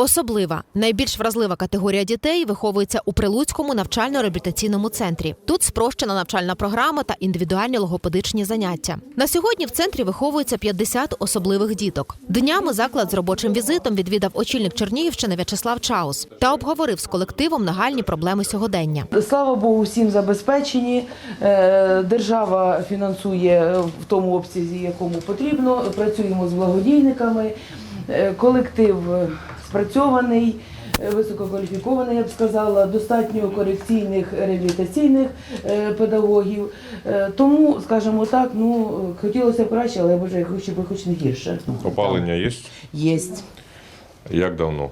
Особлива найбільш вразлива категорія дітей виховується у Прилуцькому навчально-реабілітаційному центрі. Тут спрощена навчальна програма та індивідуальні логопедичні заняття. На сьогодні в центрі виховується 50 особливих діток. Днями заклад з робочим візитом відвідав очільник Чернігівщини В'ячеслав Чаус та обговорив з колективом нагальні проблеми сьогодення. Слава Богу, всім забезпечені. Е, Держава фінансує в тому обсязі, якому потрібно. Працюємо з благодійниками. Е, Колектив спрацьований, е, висококваліфікований, я б сказала, достатньо корекційних реабілітаційних е, педагогів. Е, Тому, скажімо так, ну хотілося б краще, але боже, хоч би хоч не гірше. Опалення є? Єсть. Як давно?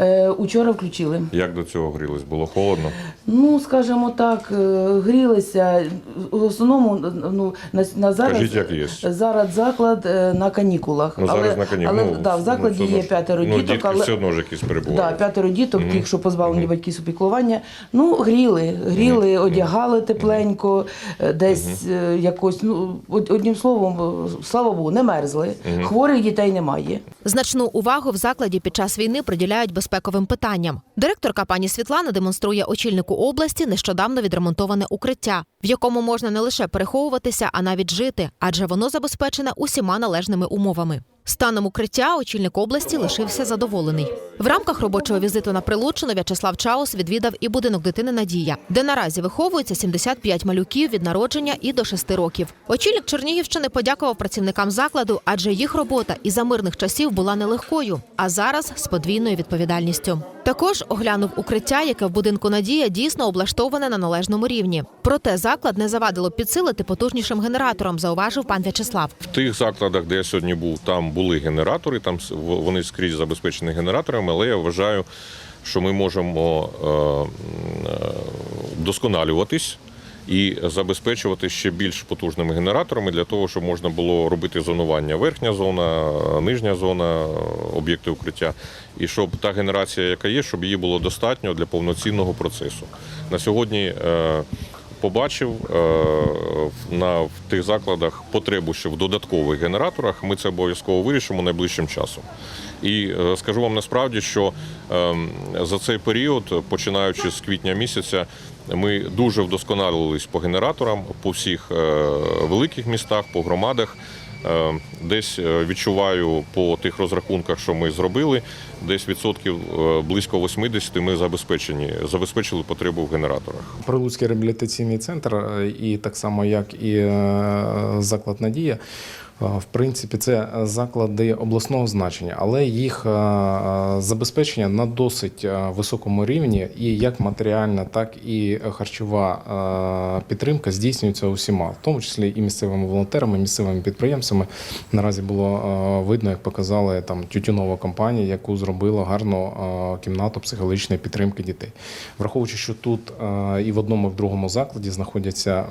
Е, Учора включили. Як до цього грілись? Було холодно? Ну, скажімо так, е, грілися. В основному ну, на, на зараз, Кажіть, як є. зараз заклад е, на канікулах. Ну зараз на канікулах. Але да, в закладі є п'ятеро ну, діток, але все одно ж якісь да, п'ятеро діток, тих, що позбавлені батьківського піклування. Ну, гріли, гріли, одягали тепленько, десь е, якось, ну, одним словом, слава Богу, не мерзли. Хворих дітей немає. Значну увагу в закладі під час війни приділяють безпековим питанням. Директорка пані Світлана демонструє очільнику області нещодавно відремонтоване укриття, в якому можна не лише переховуватися, а навіть жити, адже воно забезпечене усіма належними умовами. Станом укриття очільник області лишився задоволений. В рамках робочого візиту на Прилуччину В'ячеслав Чаус відвідав і будинок дитини Надія, де наразі виховується 75 малюків від народження і до 6 років. Очільник Чернігівщини подякував працівникам закладу, адже їх робота і за мирних часів була нелегкою, а зараз з подвійною відповідальністю. Також оглянув укриття, яке в будинку Надія дійсно облаштоване на належному рівні. Проте заклад не завадило підсилити потужнішим генератором, зауважив пан В'ячеслав. В тих закладах, де я сьогодні був, там були генератори, там вони скрізь забезпечені генераторами, але я вважаю, що ми можемо е, е, вдосконалюватись. І забезпечувати ще більш потужними генераторами для того, щоб можна було робити зонування верхня зона, нижня зона, об'єкти укриття, і щоб та генерація, яка є, щоб її було достатньо для повноцінного процесу. На сьогодні е, побачив е, на в тих закладах потребу ще в додаткових генераторах. Ми це обов'язково вирішимо найближчим часом. І е, скажу вам насправді, що ем, за цей період, починаючи з квітня місяця, ми дуже вдосконалились по генераторам по всіх е, великих містах, по громадах. Е, Десь е, відчуваю по тих розрахунках, що ми зробили, десь відсотків е, близько 80 ми забезпечені, забезпечили потребу в генераторах. Прилуцький реабілітаційний центр, і так само як і заклад Надія. В принципі, це заклади обласного значення, але їх забезпечення на досить високому рівні, і як матеріальна, так і харчова підтримка здійснюється усіма, в тому числі і місцевими волонтерами, місцевими підприємцями. Наразі було видно, як показали там тютюнова компанія, яку зробила гарну кімнату психологічної підтримки дітей. Враховуючи, що тут і в одному, і в другому закладі знаходяться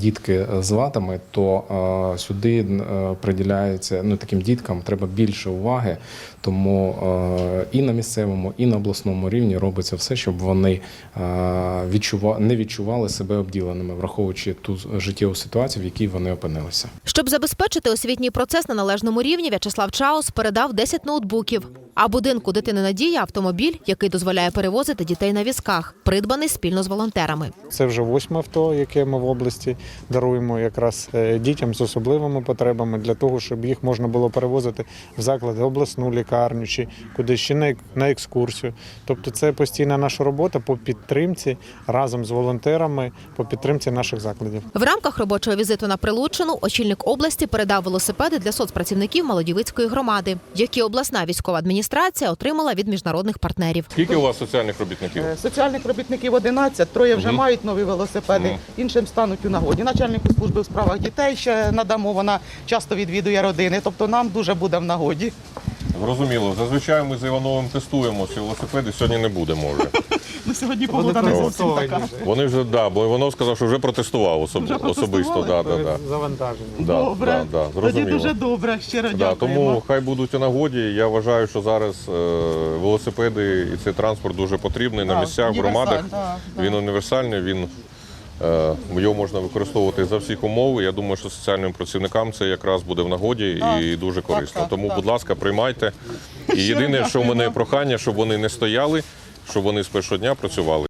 дітки з ватами, то сюди приділяється ну таким діткам треба більше уваги. Тому е, і на місцевому, і на обласному рівні робиться все, щоб вони е, відчува... не відчували себе обділеними, враховуючи ту життєву ситуацію, в якій вони опинилися. Щоб забезпечити освітній процес на належному рівні, В'ячеслав Чаус передав 10 ноутбуків. А будинку дитини Надія автомобіль, який дозволяє перевозити дітей на візках, придбаний спільно з волонтерами. Це вже восьме авто, яке ми в області даруємо якраз е, дітям з особливими потребами для того, щоб їх можна було перевозити в заклади обласну лікарню чи кудись ще на екскурсію. Тобто, це постійна наша робота по підтримці разом з волонтерами по підтримці наших закладів. В рамках робочого візиту на Прилуччину очільник області передав велосипеди для соцпрацівників Молодівицької громади, які обласна військова адміністрація отримала від міжнародних партнерів. Скільки у вас соціальних робітників? Е, Соціальних робітників 11, троє вже угу. мають нові велосипеди, угу. іншим стануть у нагоді. Начальнику служби у справах дітей ще надамо, вона часто відвідує родини, тобто нам дуже буде в нагоді. Зрозуміло. Зазвичай ми з Івановим тестуємося велосипеди. Сьогодні не буде, може. Ну, сьогодні погода не зовсім така. Вони вже да, бо Іванов сказав, що вже протестував особ... Вже особисто. Да, да, да. Завантаження. Да, Добре, да, да, тоді дуже добре, щиро Да, дякуємо. тому хай будуть у нагоді. Я вважаю, що зараз е, велосипеди і цей транспорт дуже потрібний на Так, місцях, в громадах. так, так. Він універсальний, він е, його можна використовувати за всіх умов. Я думаю, що соціальним працівникам це якраз буде в нагоді Так, і дуже так, корисно. так, Тому, так. будь ласка, приймайте. І єдине, що в мене прохання, щоб вони не стояли, щоб вони з першого дня працювали.